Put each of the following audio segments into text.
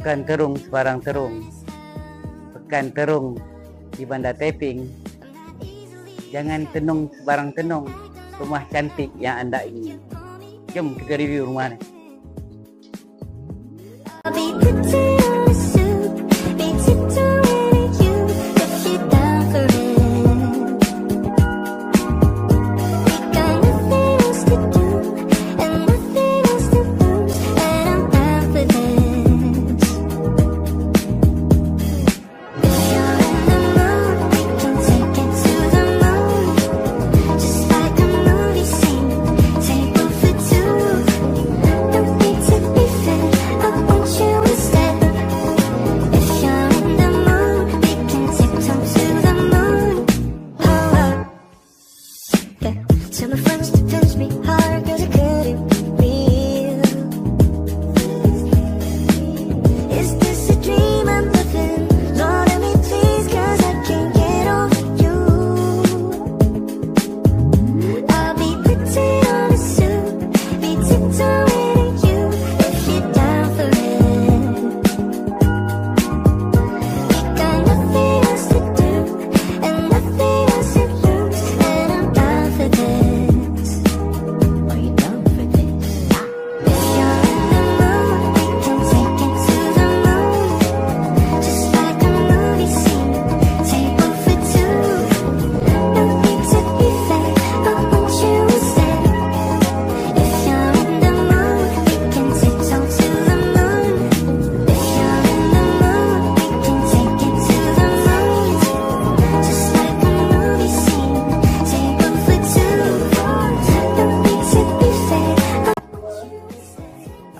Bukan terung sebarang terung. Pekan terung di Bandar Teping. Jangan tenung sebarang tenung. Rumah cantik yang anda ingin. Jom kita review rumah ni.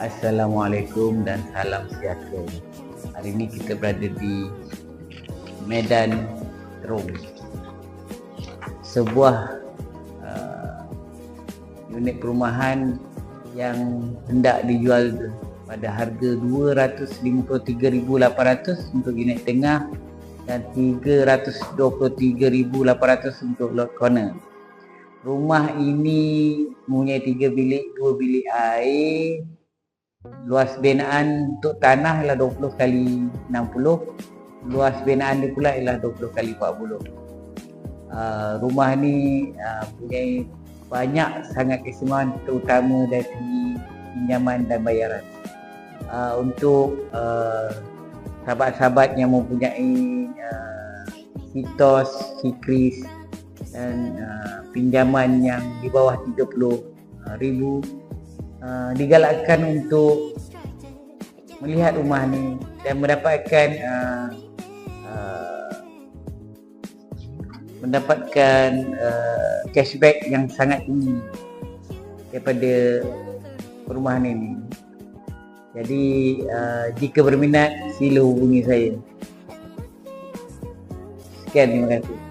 Assalamualaikum dan salam sejahtera. Hari ini kita berada di Medan Terung. Sebuah uh, unit perumahan yang hendak dijual pada harga 253,800 untuk unit tengah dan 323,800 untuk lot corner. Rumah ini mempunyai tiga bilik, dua bilik air, luas binaan untuk tanah ialah 20 kali 60 luas binaan dia pula ialah 20 kali 40 uh, rumah ni uh, punya banyak sangat keistimewaan terutama dari segi pinjaman dan bayaran. Uh, untuk uh, sahabat-sahabat yang mempunyai uh, sitos, sikris dan uh, pinjaman yang di bawah 30 uh, ribu uh, digalakkan untuk melihat rumah ni dan mendapatkan uh, uh, mendapatkan uh, cashback yang sangat tinggi daripada perumahan ini. Jadi uh, jika berminat sila hubungi saya. Sekian terima kasih.